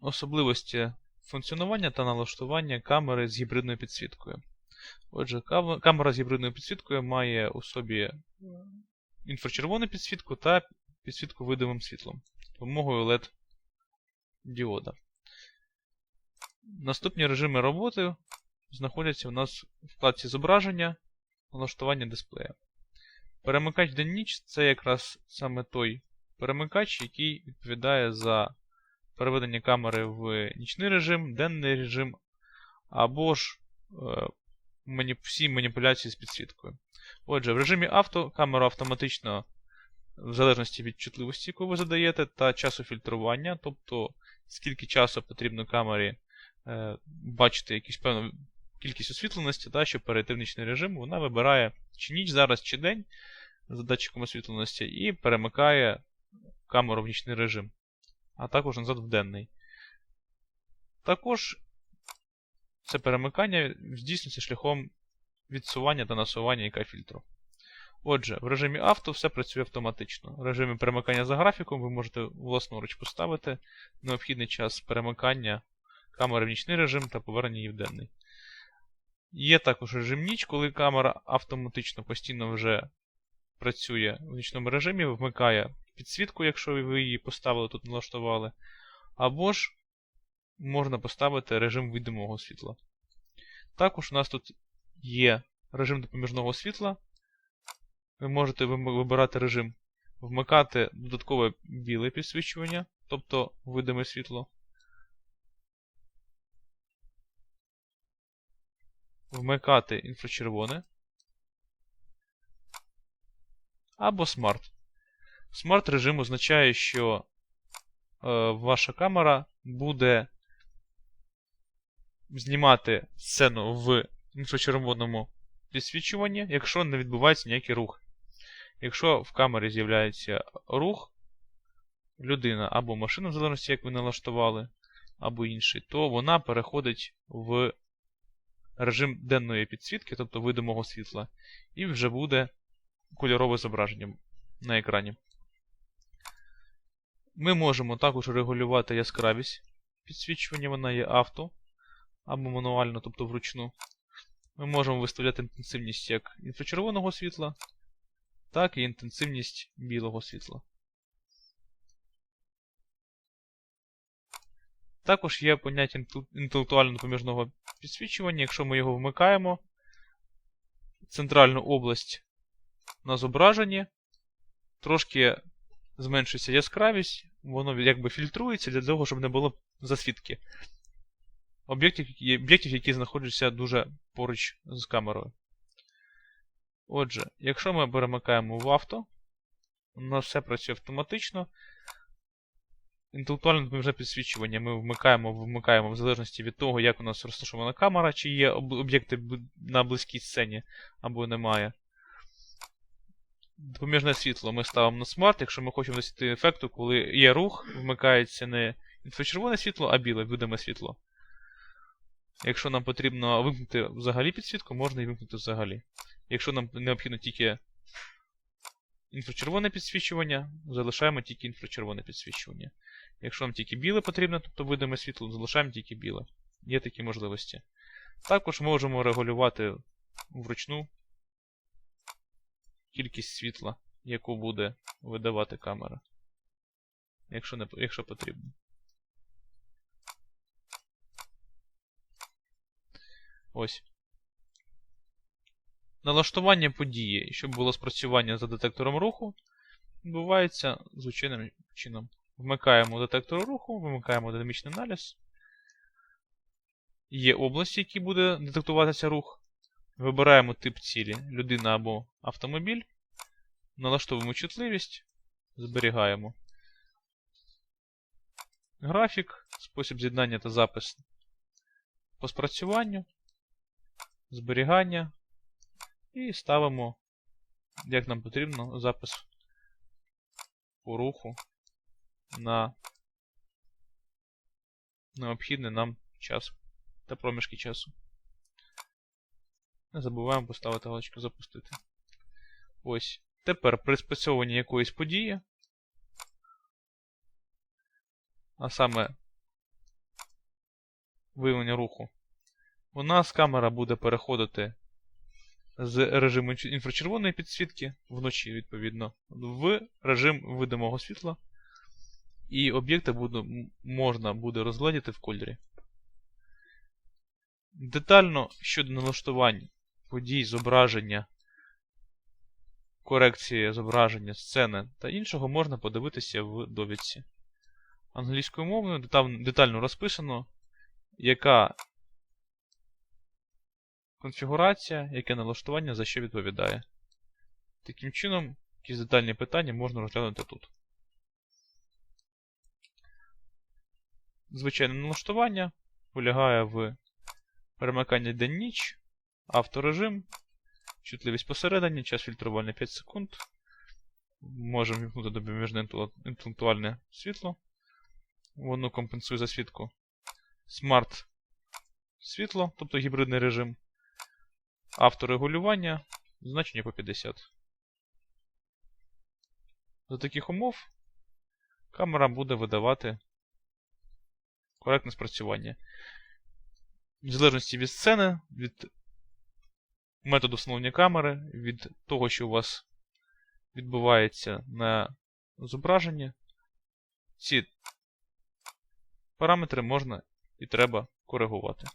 особливості функціонування та налаштування камери з гібридною підсвіткою. Отже, камера з гібридною підсвіткою має у собі е, інфрачервону підсвітку та підсвітку видимим світлом допомогою LED діода. Наступні режими роботи знаходяться у нас в вкладці зображення, налаштування дисплея. Перемикач день-ніч це якраз саме той перемикач, який відповідає за переведення камери в нічний режим, денний режим, або ж е, всі маніпуляції з підсвіткою. Отже, в режимі авто камера автоматично, в залежності від чутливості, яку ви задаєте, та часу фільтрування, тобто скільки часу потрібно камері е, бачити якусь певну кількість освітленості, та, щоб перейти в нічний режим, вона вибирає чи ніч зараз, чи день за датчиком освітленості, і перемикає камеру в нічний режим, а також назад в денний. Також це перемикання здійснюється шляхом відсування та насування яка фільтру. Отже, в режимі авто все працює автоматично. В режимі перемикання за графіком ви можете власноруч поставити необхідний час перемикання камери в нічний режим та повернення її в денний. Є також режим ніч, коли камера автоматично постійно вже працює в нічному режимі, вмикає підсвітку, якщо ви її поставили тут налаштували. Або ж можна поставити режим видимого світла. Також у нас тут є режим допоміжного світла. Ви можете вибирати режим вмикати додаткове біле підсвічування, тобто видиме світло. Вмикати інфрачервоне. Або смарт. Смарт режим означає, що е, ваша камера буде знімати сцену в інфрачервоному підсвічуванні, якщо не відбувається ніякий рух. Якщо в камері з'являється рух, людина або машина, в залежності, як ви налаштували, або інший, то вона переходить в режим денної підсвітки, тобто видимого світла, і вже буде кольорове зображення на екрані. Ми можемо також регулювати яскравість підсвічування, вона є авто або мануально, тобто вручну. Ми можемо виставляти інтенсивність як інфрачервоного світла, так і інтенсивність білого світла. Також є поняття інтелектуально-допоміжного підсвічування. Якщо ми його вмикаємо, центральну область на зображенні, трошки зменшується яскравість, воно якби фільтрується для того, щоб не було засвідки об'єктів, об'єктів, які знаходяться дуже поруч з камерою. Отже, якщо ми перемикаємо в авто, у нас все працює автоматично. Інтелектуальне допоміжне підсвічування ми вмикаємо, вмикаємо в залежності від того, як у нас розташована камера, чи є об'єкти на близькій сцені або немає. Допоміжне світло ми ставимо на смарт, якщо ми хочемо досягти ефекту, коли є рух, вмикається не інфрачервоне світло, а біле видиме світло. Якщо нам потрібно вимкнути взагалі підсвітку, можна і вимкнути взагалі. Якщо нам необхідно тільки інфрачервоне підсвічування, залишаємо тільки інфрачервоне підсвічування. Якщо нам тільки біле потрібно, тобто видиме світло, залишаємо тільки біле. Є такі можливості. Також можемо регулювати вручну кількість світла, яку буде видавати камера. Якщо, не, якщо потрібно. Ось. Налаштування події, щоб було спрацювання за детектором руху, відбувається звичайним чином. Вмикаємо детектор руху, вимикаємо динамічний аналіз. Є області, які буде детектуватися рух. Вибираємо тип цілі людина або автомобіль. Налаштовуємо чутливість, зберігаємо. Графік, спосіб з'єднання та запис по спрацюванню, зберігання. І ставимо, як нам потрібно, запис по руху на необхідний нам час та проміжки часу. Не забуваємо поставити галочку запустити. Ось. Тепер при спрацьовуванні якоїсь події, а саме виявлення руху, у нас камера буде переходити з режиму інфрачервоної підсвітки, вночі, відповідно, в режим видимого світла. І об'єкти можна буде розгледіти в кольорі. Детально щодо налаштувань подій, зображення, корекції зображення, сцени та іншого можна подивитися в довідці. Англійською мовою детально розписано, яка конфігурація, яке налаштування за що відповідає. Таким чином, якісь детальні питання можна розглянути тут. Звичайне налаштування полягає в перемиканні день-ніч, авторежим, чутливість посередині, час фільтрування 5 секунд. Можемо вімкнути допоміжне інтеле- інтелектуальне світло. Воно компенсує засвітку. Смарт світло, тобто гібридний режим. Авторегулювання, значення по 50. За таких умов камера буде видавати коректне спрацювання. В залежності від сцени, від методу встановлення камери, від того, що у вас відбувається на зображенні, ці параметри можна і треба коригувати.